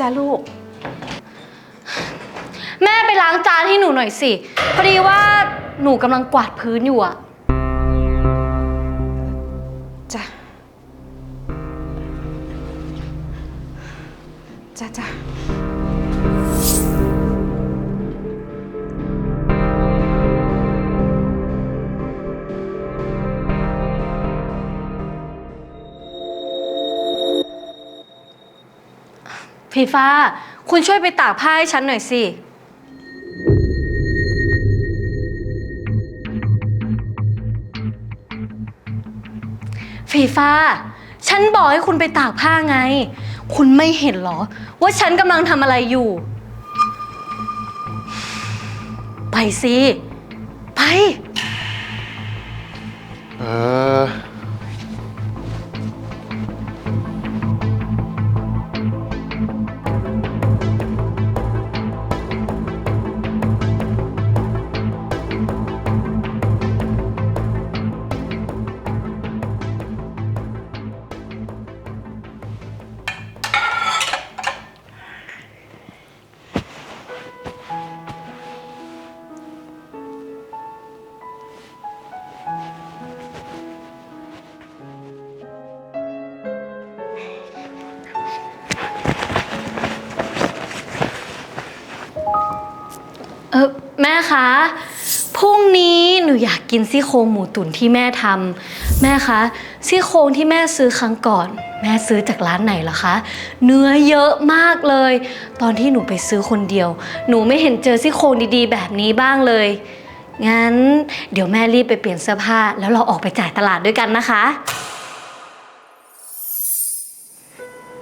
จ้าลูก แม่ไปล้างจานให้หนูหน่อยสิ พอดีว่าหนูกำลังกวาดพื้นอยู่อะจ้ะจ้ะจ้ะ ฟีฟ้า คุณช่วยไปตากผ้าให้ฉันหน่อยสิ ฟีฟ้า ฉันบอกให้คุณไปตากผ้าไง คุณไม่เห็นเหรอ ว่าฉันกำลังทำอะไรอยู่ ไปสิ ไป เออ แม่คะพรุ่งนี้หนูอยากกินซี่โครงหมูตุ๋นที่แม่ทำแม่คะซี่โครงที่แม่ซื้อครั้งก่อน แม่ซื้อจากร้านไหนเหรอคะ เนื้อเยอะมากเลย ตอนที่หนูไปซื้อคนเดียว หนูไม่เห็นเจอซี่โครงดีๆ แบบนี้บ้างเลย งั้นเดี๋ยวแม่รีบไปเปลี่ยนเสื้อผ้า แล้วเราออกไปจ่ายตลาดด้วยกันนะคะ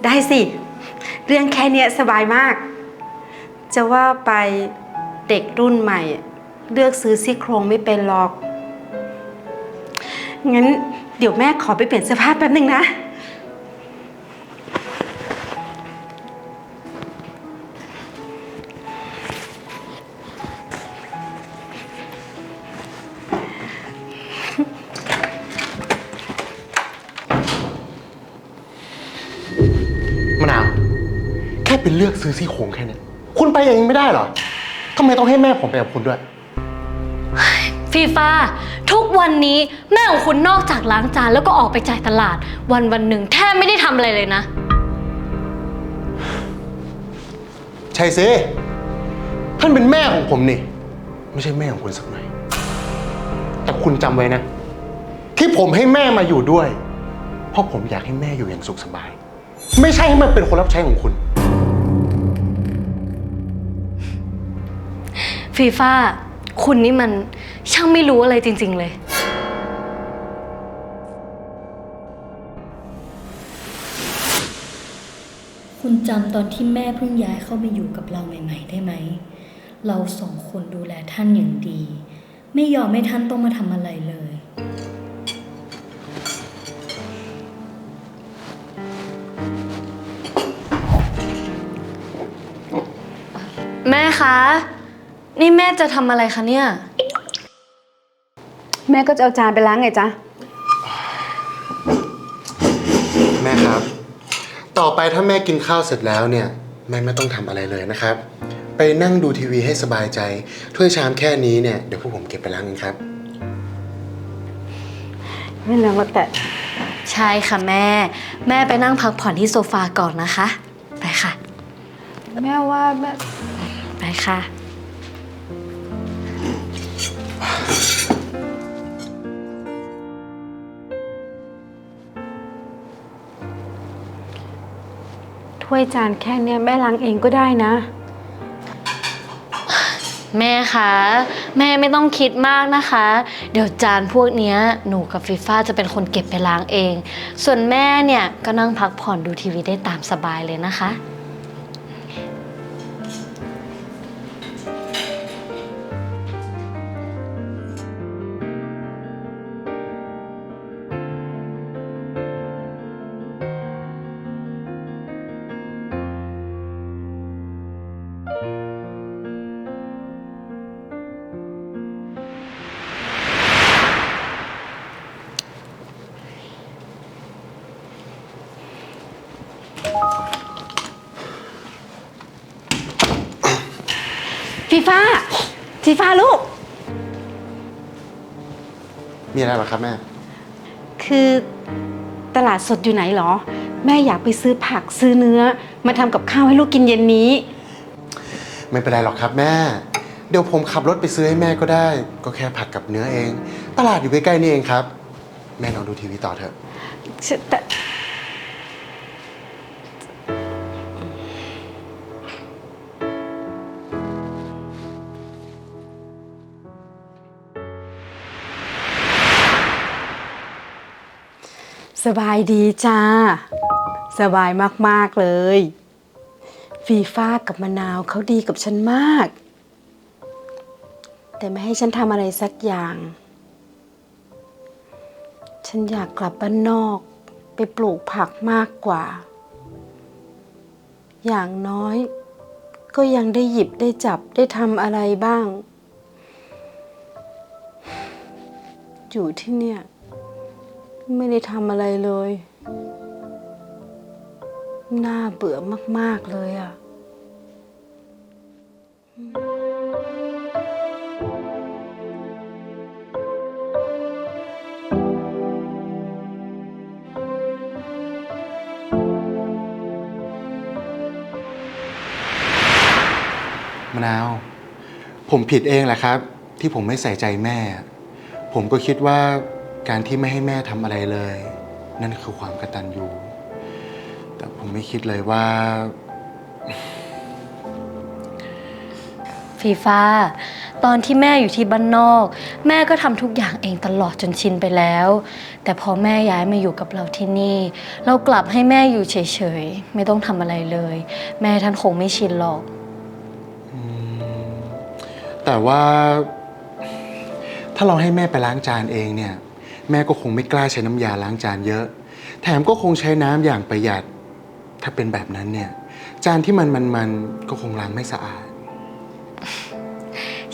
ได้สิ เรื่องแค่เนี้ยสบายมาก จะว่าไป เด็กรุ่นใหม่ เลือกซื้อซี่โครงไม่เป็นหรอก งั้นเดี๋ยวแม่ขอไปเปลี่ยนเสื้อผ้าแป๊บนึงนะ มะนาว แค่เป็นเลือกซื้อซี่โครงแค่เนี้ยคุณไปเองไม่ได้เหรอ ทำไมต้องให้แม่ผมไปกับคุณด้วย ฟีฟ้าทุกวันนี้แม่ของคุณนอกจากล้างจานแล้วก็ออกไปจ่ายตลาด วันวันๆหนึ่งแทบไม่ได้ทำอะไรเลยนะ ใช่สิท่านเป็นแม่ของผมนี่ ไม่ใช่แม่ของคุณสักหน่อย แต่คุณจำไว้นะ ที่ผมให้แม่มาอยู่ด้วย เพราะผมอยากให้แม่อยู่อย่างสุขสบาย ไม่ใช่ให้มันเป็นคนรับใช้ของคุณ ฟีฟ่าคุณนี่มันช่างไม่รู้อะไรจริง ๆ เลย คุณจำตอนที่แม่เพิ่งย้ายเข้ามาอยู่กับเราใหม่ ๆ ได้ไหม เราสองคนดูแลท่านอย่างดี ไม่ยอมให้ท่านต้องมาทำอะไรเลย แม่คะ นี่แม่จะทำอะไรคะเนี่ย แม่ก็จะเอาจานไปล้างไงจ๊ะ แม่ครับ ต่อไปถ้าแม่กินข้าวเสร็จแล้วเนี่ย แม่ไม่ต้องทำอะไรเลยนะครับ ไปนั่งดูทีวีให้สบายใจถ้วยชามแค่นี้เนี่ยเดี๋ยวพวกผมเก็บไปล้างเองครับ ไม่แล้วว่าแต่ใช่ค่ะแม่ แม่ไปนั่งพักผ่อนที่โซฟาก่อนนะคะ ไปค่ะ แม่ว่าแม่ ไปค่ะ ถ้วยจานแค่เนี้ยแม่ล้างเองก็ได้นะ แม่คะแม่ไม่ต้องคิดมากนะคะ เดี๋ยวจานพวกเนี้ยหนูกับฟีฟ่าจะเป็นคนเก็บไปล้างเอง ส่วนแม่เนี่ยก็นั่งพักผ่อนดูทีวีได้ตามสบายเลยนะคะ ฟีฟ้าฟีฟ้าลูก มีอะไรเหรอครับแม่ คือตลาดสดอยู่ไหนหรอ แม่อยากไปซื้อผักซื้อเนื้อ มาทำกับข้าวให้ลูกกินเย็นนี้ ไม่เป็นไรหรอกครับแม่ เดี๋ยวผมขับรถไปซื้อให้แม่ก็ได้ ก็แค่ผักกับเนื้อเอง ตลาดอยู่ใกล้ๆนี่เองครับ แม่นอนดูทีวีต่อเถอะ แต่ สบายดีจ้า สบายมาก ๆ เลย ฟีฟ้ากับมะนาวเขาดีกับฉันมาก แต่ไม่ให้ฉันทำอะไรสักอย่าง ฉันอยากกลับบ้านนอกไปปลูกผักมากกว่า อย่างน้อย ก็ยังได้หยิบได้จับได้ทำอะไรบ้าง อยู่ที่เนี่ย ไม่ได้ทำอะไรเลย น่าเบื่อมาก ๆ เลยอะ มะนาว ผมผิดเองแหละครับ ที่ผมไม่ใส่ใจแม่ ผมก็คิดว่า การที่ไม่ให้แม่ทำอะไรเลย นั่นคือความกตัญญูแต่ผมไม่คิดเลยว่า ฟีฟ้า ตอนที่แม่อยู่ที่บ้านนอก แม่ก็ทำทุกอย่างเองตลอดจนชินไปแล้ว แต่พอแม่ย้ายมาอยู่กับเราที่นี่ เรากลับให้แม่อยู่เฉยๆ ไม่ต้องทำอะไรเลย แม่ท่านคงไม่ชินหรอก แต่ว่า ถ้าเราให้แม่ไปล้างจานเองเนี่ย แม่ก็คงไม่กล้าใช้น้ำยาล้างจานเยอะ แถมก็คงใช้น้ำอย่างประหยัด ถ้าเป็นแบบนั้นเนี่ย จานที่มันมันมันๆก็คงล้างไม่สะอาด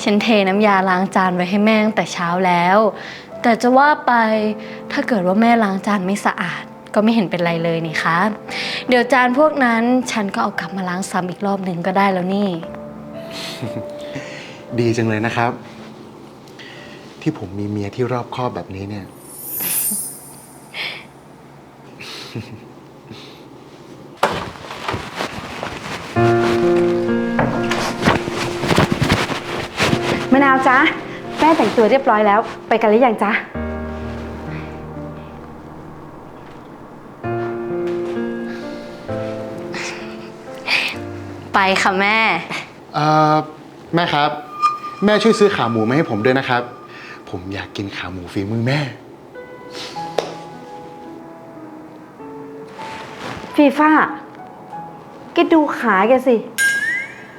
ฉันเทน้ำยาล้างจานไว้ให้แม่ตั้งแต่เช้าแล้ว แต่จะว่าไปถ้าเกิดว่าแม่ล้างจานไม่สะอาด ก็ไม่เห็นเป็นไรเลยนี่คะ เดี๋ยวจานพวกนั้นฉันก็เอากลับมาล้างซ้ำอีกรอบหนึ่งก็ได้แล้วนี่ ดีจังเลยนะครับ ที่ผมมีเมียที่รอบคอบแบบนี้เนี่ย มะนาวจ้าแม่แต่งตัวเรียบร้อยแล้ว ไปกันหรือยังจ๊ะ ไปค่ะแม่ เอ่อแม่ครับ แม่ช่วยซื้อขาหมูมาให้ผมด้วยนะครับ ผมอยากกินขาหมูฝีมือแม่ ฟีฟ่าแกดูขาแกสิ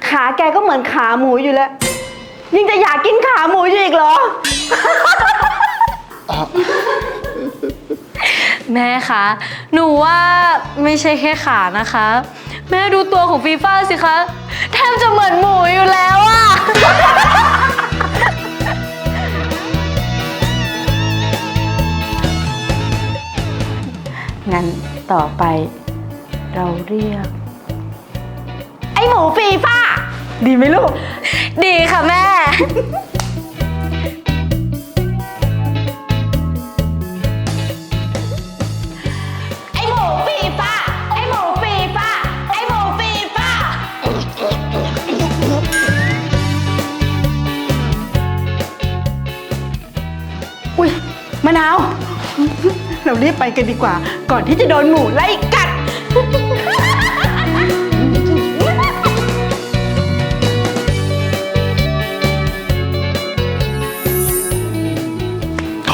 ขาแกก็เหมือนขาหมูอยู่แล้วยังจะอยากกินขาหมูอยู่อีกเหรอ แม่คะ หนูว่าไม่ใช่แค่ขานะคะ แม่ดูตัวของฟีฟ่าสิคะ แทบจะเหมือนหมูอยู่แล้วอะ งั้นต่อไป เราเรียก ไอหมูฟีฟ่า ดีไหมลูก ดีค่ะแม่ ไอหมูฟีฟ่า ไอหมูฟีฟ่า ไอหมูฟีฟ่า อุ้ยมะนาว เรารีบไปกันดีกว่า ก่อนที่จะโดนหมูไล่กัด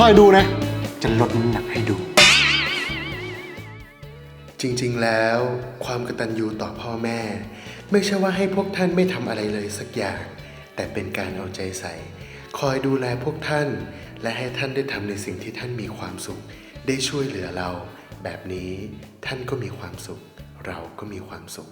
อยดูนะ จะลดน้ำหนักให้ดู จริงๆ แล้ว ความกตัญญูต่อพ่อแม่ ไม่ใช่ว่าให้พวกท่านไม่ทำอะไรเลยสักอย่าง แต่เป็นการเอาใจใส่ คอยดูแลพวกท่าน และให้ท่านได้ทำในสิ่งที่ท่านมีความสุข ได้ช่วยเหลือเรา แบบนี้ท่านก็มีความสุข เราก็มีความสุข